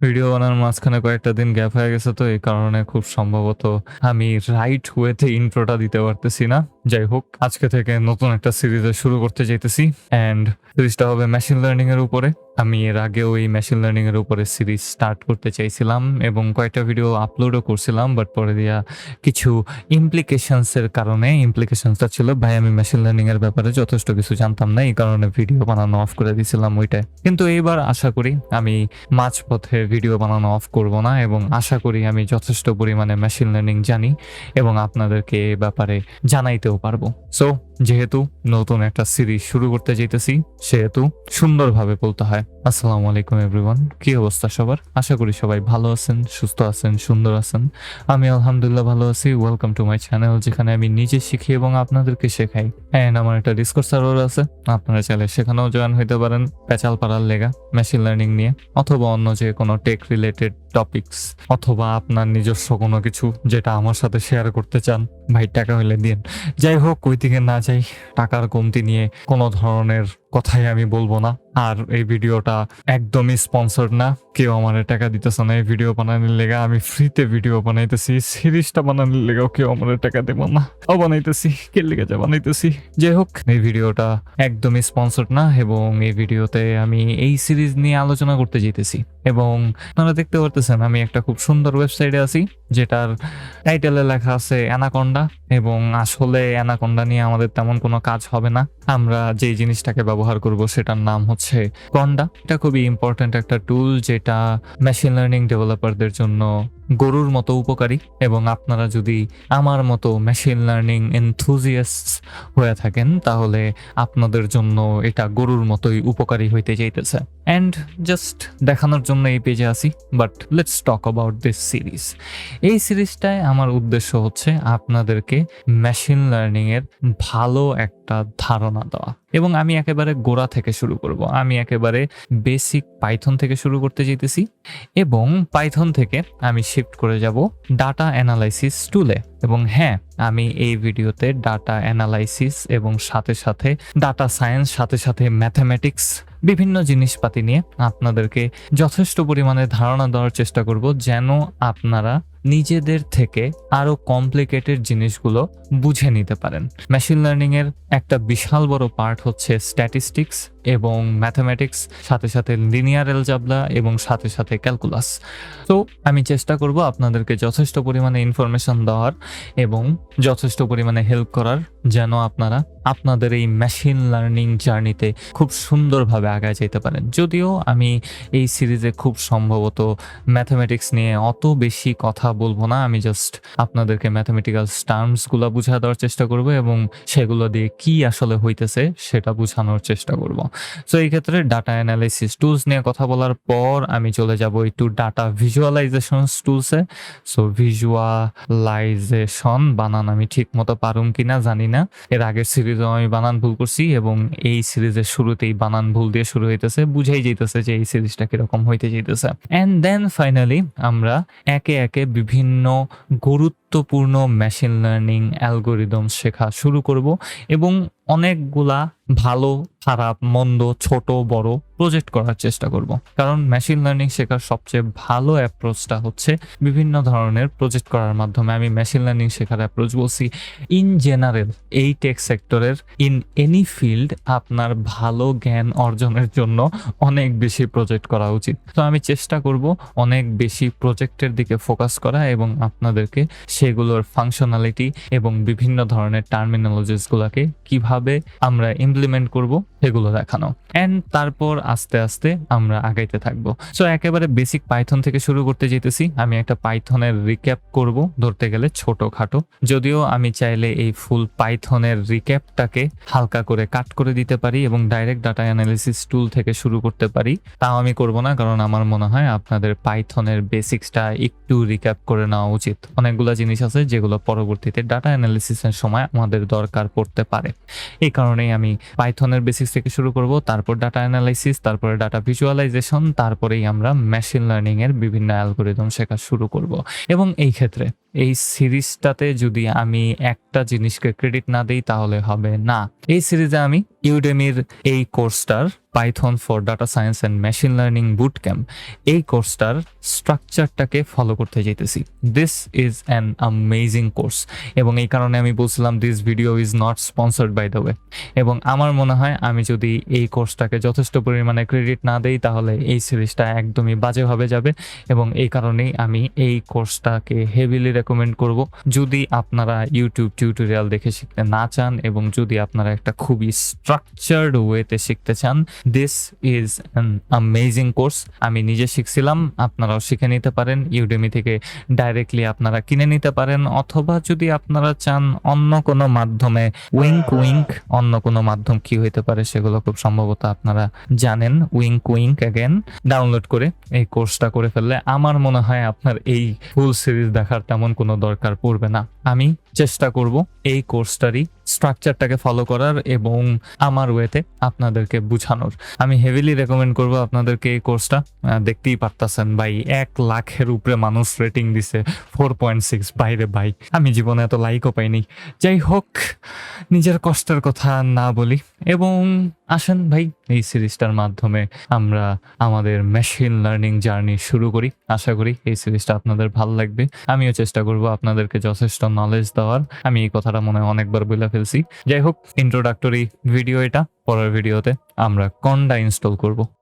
Video বানানোর মাঝখানে কয়েকটা দিন গ্যাপ হয়ে গেছে তো এই কারণে খুব সম্ভবত আমি রাইট ওয়েতে ইন্ট্রোটা দিতে পারতেছি না। যাই হোক আজকে থেকে নতুন একটা সিরিজে শুরু করতে যাইতেছি অ্যান্ড সিরিজটা হবে মেশিন লার্নিং এর উপরে। আমি এর আগেও এই মেশিন লার্নিং এর উপরে সিরিজ স্টার্ট করতে চাইছিলাম এবং কয়েকটা ভিডিও আপলোডও করছিলাম বাট পরে দিয়া কিছু ইমপ্লিকেশনস এর কারণে ইমপ্লিকেশনসটা ছিল, ভাই, আমি মেশিন লার্নিং এর ব্যাপারে যথেষ্ট কিছু জানতাম না, এই কারণে ভিডিও বানানো অফ করে দিয়েছিলাম ওইটাই। কিন্তু এইবার আশা করি আমি মাঝপথে ভিডিও বানানো অফ করব না, এবং আশা করি আমি যথেষ্ট পরিমাণে মেশিন লার্নিং জানি, এবং আপনাদেরকে এ ব্যাপারে জানাইতেও পারব। সো যেহেতু নতুন একটা সিরিজ শুরু করতে যেতেছি সেহেতু সুন্দরভাবে বলতে হয়। আসসালামু আলাইকুম এভরিওয়ান কি অবস্থা সবার? আশা করি সবাই ভালো আছেন, সুস্থ আছেন, সুন্দর আছেন। আমি আলহামদুলিল্লাহ ভালো আছি। ওয়েলকাম টু মাই চ্যানেল যেখানে আমি নিজে শিখি এবং আপনাদেরকে শেখাই। অ্যান্ড আমার একটা ডিসকোর্স সার্ভার আছে, আপনারা চাইলে সেখানেও জয়েন হইতে পারেন। পেঁচাল পাড়ার লেগা মেশিন লার্নিং নিয়ে, অথবা অন্য যে কোনো টেক রিলেটেড টপিকস অথবা আপনার নিজস্ব কোনো কিছু যেটা আমার সাথে শেয়ার করতে চান। ভাই, টাকা হইলে দিন যাই হোক ওই দিকে না যাই, টাকার কমতি নিয়ে কোনো ধরনের কথাই আমি বলব না। আর এই ভিডিওটা একদমই স্পন্সর না। কেউ আমার টাকা দিতেছে না, এই ভিডিও বানানোর লেগা আমি ফ্রিতে ভিডিও বানাইতেছি সিরিজটা বানানোর লেগাও কেউ আমার টাকা দেবো না। ও বানাইতেছি, কে লেগে যা বানাইতেছি। যাই হোক, এই ভিডিওটা একদমই স্পন্সর না এবং এই ভিডিওতে আমি এই সিরিজ নিয়ে আলোচনা করতে যেতেছি এবং আপনারা দেখতে পারতেছেন, আমি একটা খুব সুন্দর ওয়েবসাইটে আছি, যেটার টাইটেলে লেখা আছে অ্যানাকন্ডা এবং আসলে অ্যানাকন্ডা নিয়ে আমাদের তেমন কোনো কাজ হবে না। আমরা যেই জিনিসটাকে ব্যবহার করব, সেটার নাম হচ্ছে কন্ডা এটা খুবই ইম্পর্ট্যান্ট একটা টুল যেটা মেশিন লার্নিং ডেভেলপারদের জন্য গরুর মতো উপকারী এবং আপনারা যদি আমার মতো মেশিন লার্নিং এনথুজিয়াস্ট হয়ে থাকেন, তাহলে আপনাদের জন্য এটা গরুর মতোই উপকারী হইতে যাইতেছে অ্যান্ড জাস্ট দেখানোর জন্য এই পেজে আসি but let's talk about this series এই সিরিজটায় আমার উদ্দেশ্য হচ্ছে আপনাদেরকে মেশিন লার্নিং এর ভালো একটা ধারণা দেওয়া। এবং আমি একেবারে গোড়া থেকে শুরু করব। আমি একেবারে বেসিক পাইথন থেকে শুরু করতে যেতেছি এবং পাইথন থেকে আমি শিফট করে যাব ডাটা অ্যানালাইসিস টুলে। এবং হ্যাঁ আমি এই ভিডিওতে ডাটা অ্যানালাইসিস এবং সাথে সাথে ডাটা সায়েন্স, সাথে সাথে ম্যাথামেটিক্স, বিভিন্ন জিনিসপাতি নিয়ে আপনাদেরকে যথেষ্ট পরিমাণে ধারণা দেওয়ার চেষ্টা করব যেন আপনারা নিজেদের থেকে আরও কমপ্লিকেটেড জিনিসগুলো বুঝে নিতে পারেন। মেশিন লার্নিং এর একটা বিশাল বড় পার্ট হচ্ছে স্ট্যাটিস্টিক্স এবং ম্যাথামেটিক্স সাথে সাথে লিনিয়ার এলজাবলা এবং সাথে সাথে ক্যালকুলাস তো আমি চেষ্টা করব আপনাদেরকে যথেষ্ট পরিমাণে ইনফরমেশন দেওয়ার এবং যথেষ্ট পরিমাণে হেল্প করার। যেন আপনারা আপনাদের এই মেশিন লার্নিং জার্নিতে খুব সুন্দরভাবে আগায় যেতে পারেন। যদিও আমি এই সিরিজে খুব সম্ভবত ম্যাথামেটিক্স নিয়ে অত বেশি কথা বলব না, আমি জাস্ট আপনাদেরকে ম্যাথামেটিক্যাল টার্মসগুলো বুঝা দেওয়ার চেষ্টা করব এবং সেগুলো দিয়ে কি আসলে হইতেছে সেটা বোঝানোর চেষ্টা করব। সো এই ক্ষেত্রে ডাটা অ্যানালাইসিস টুলস নিয়ে কথা বলার পর আমি চলে যাব একটু ডাটা ভিজুয়ালাইজেশন টুলসে সো ভিজুয়ালাইজেশন বানান আমি ঠিক মতো পারুম কিনা জানি না। এর আগের সিরিজও আমি বানান ভুল করছি এবং এই সিরিজের শুরুতেই বানান ভুল দিয়ে শুরু হইতেছে, বুঝাই যেতেছে যে এই সিরিজটা কীরকম হইতে যেতেছে অ্যান্ড দেন ফাইনালি আমরা একে একে বিভিন্ন গুরুত্বপূর্ণ মেশিন লার্নিং অ্যালগোরিদম শেখা শুরু করব এবং অনেকগুলা ভালো, খারাপ, মন্দ, ছোট, বড় প্রজেক্ট করার চেষ্টা করব। কারণ মেশিন লার্নিং শেখার সবচেয়ে ভালো অ্যাপ্রোচটা হচ্ছে বিভিন্ন ধরনের প্রজেক্ট করার মাধ্যমে। আমি মেশিন লার্নিং শেখার অ্যাপ্রোচ বলছি। ইন জেনারেল এই টেক সেক্টরের ইন এনি ফিল্ড আপনার ভালো জ্ঞান অর্জনের জন্য অনেক বেশি প্রজেক্ট করা উচিত। তো আমি চেষ্টা করব অনেক বেশি প্রজেক্টের দিকে ফোকাস করা এবং আপনাদেরকে সেগুলোর ফাংশনালিটি এবং বিভিন্ন ধরনের টার্মিনোলজিসগুলোকে কীভাবে আমরা ইমপ্লিমেন্ট করব। সেগুলো দেখানো। অ্যান্ড তারপর আস্তে আস্তে আমরা আগাইতে থাকব। সো একেবারে বেসিক পাইথন থেকে শুরু করতে যেতেছি। আমি একটা পাইথনের রিক্যাপ করব ধরতে গেলে ছোটখাটো। যদিও আমি চাইলে এই ফুল পাইথনের রিক্যাপটাকে হালকা করে কাট করে দিতে পারি এবং ডাইরেক্ট ডাটা অ্যানালিসিস টুল থেকে শুরু করতে পারি। তাও আমি করব না, কারণ আমার মনে হয় আপনাদের পাইথনের বেসিক্সটা একটু রিক্যাপ করে নেওয়া উচিত। অনেকগুলো জিনিস আছে যেগুলো পরবর্তীতে ডাটা অ্যানালিসিসের সময় আমাদের দরকার পড়তে পারে। এই কারণেই আমি পাইথনের বেসিক্স থেকে শুরু করব, তারপর ডাটা অ্যানালাইসিস তারপরে ডাটা ভিজুয়ালাইজেশন তারপরেই আমরা মেশিন লার্নিং এর বিভিন্ন অ্যালগোরিদম শেখা শুরু করব। এবং এই ক্ষেত্রে এই সিরিজটাতে যদি আমি একটা জিনিসকে ক্রেডিট না দিই, তাহলে হবে না। এই সিরিজে আমি ইউডেমির এই কোর্সটার Python for data science and machine learning boot camp এই কোর্সটার স্ট্রাকচারটাকে ফলো করতে যেতেছি this is an amazing course এবং এই কারণে আমি বলছিলাম this video is not sponsored by the way এবং আমার মনে হয়, আমি যদি এই কোর্সটাকে যথেষ্ট পরিমাণে ক্রেডিট না দেই, তাহলে এই সিরিজটা একদমই বাজেভাবে যাবে। এবং এই কারণেই আমি এই কোর্সটাকে হেভিলি রেকমেন্ড করব। যদি আপনারা ইউটিউব টিউটোরিয়াল দেখে শিখতে না চান এবং যদি আপনারা একটা খুবই স্ট্রাকচার্ড ওয়েতে শিখতে চান this is an amazing course আমি নিজে শিখছিলাম, আপনারাও শিখে নিতে পারেন। ইউডেমি থেকে ডাইরেক্টলি আপনারা কিনে নিতে পারেন। অথবা যদি আপনারা চান অন্য কোনো মাধ্যমে উইঙ্ক উইঙ্ক অন্য কোনো মাধ্যম কি হইতে পারে সেগুলো খুব সম্ভবত আপনারা জানেন। উইঙ্ক উইঙ্ক অ্যাগেন ডাউনলোড করে এই কোর্সটা করে ফেললে আমার মনে হয় আপনার এই ফুল সিরিজ দেখার তেমন কোনো দরকার পড়বে না। আমি চেষ্টা করব এই কোর্সটারই স্ট্রাকচারটাকে ফলো করার এবং আমার ওয়েতে আপনাদেরকে বুঝানোর। আমি হেভিলি রেকমেন্ড করব আপনাদেরকে এই কোর্সটা দেখতেই পারতাছেন ভাই, এক লাখের উপরে মানুষ রেটিং দিছে ফোর পয়েন্ট সিক্স বাইরে ভাই। আমি জীবনে এত লাইকও পাইনি। যাই হোক, নিজের কষ্টের কথা না বলি। এবং আসেন ভাই, এই সিরিজটার মাধ্যমে আমরা আমাদের মেশিন লার্নিং জার্নি শুরু করি। আশা করি এই সিরিজটা আপনাদের ভালো লাগবে। আমিও চেষ্টা করব আপনাদেরকে যথেষ্ট নলেজ দেওয়ার। আমি এই কথাটা মনে হয় অনেকবার বলে ফেলছি। যাই হোক ইন্ট্রোডাক্টরি ভিডিও এটা পরের ভিডিওতে আমরা কন্ডা ইনস্টল করব।